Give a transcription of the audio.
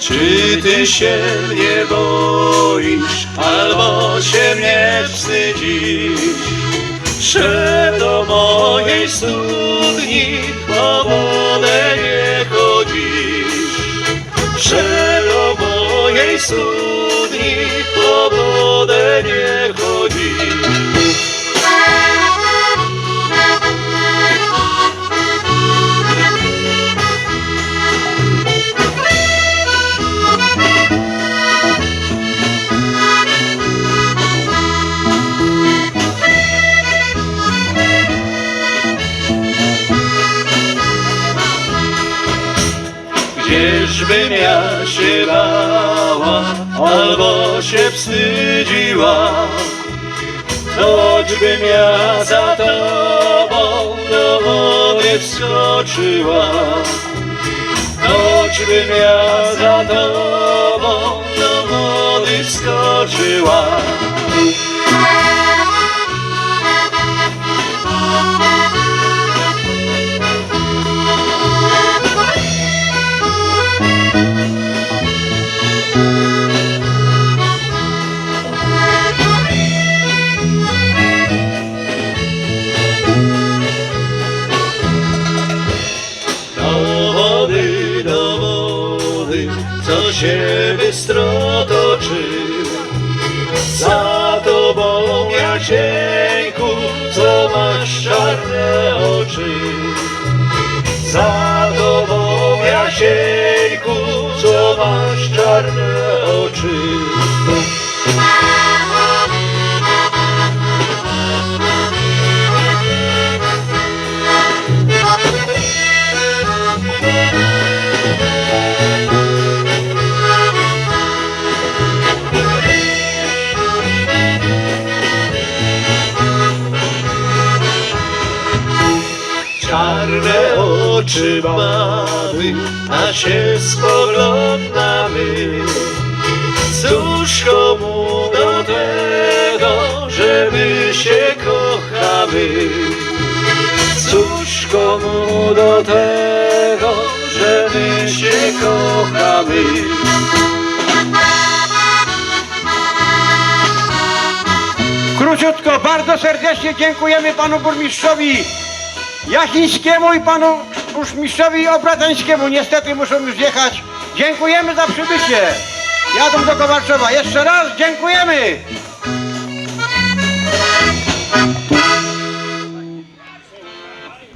Czy ty się mnie boisz, albo się mnie wstydzisz? Szedł do mojej studni, po wodę nie chodzisz. Szedł do mojej studni po wodę nie Gdzieżbym ja się bała, albo się wstydziła, choćbym ja za tobą do wody wskoczyła. Choćbym ja za tobą do wody wskoczyła. Co się bystro toczy. Za tobą, Jasieńku, co masz czarne oczy. Za tobą, Czarne oczy mamy, a się spoglądamy. Cóż komu do tego, że my się kochamy? Cóż komu do tego, że my się kochamy? Króciutko, bardzo serdecznie dziękujemy panu burmistrzowi Jachińskiemu i panu burmistrzowi Obratańskiemu. Niestety muszą już jechać. Dziękujemy za przybycie. Jadą do Kowarczowa. Jeszcze raz dziękujemy.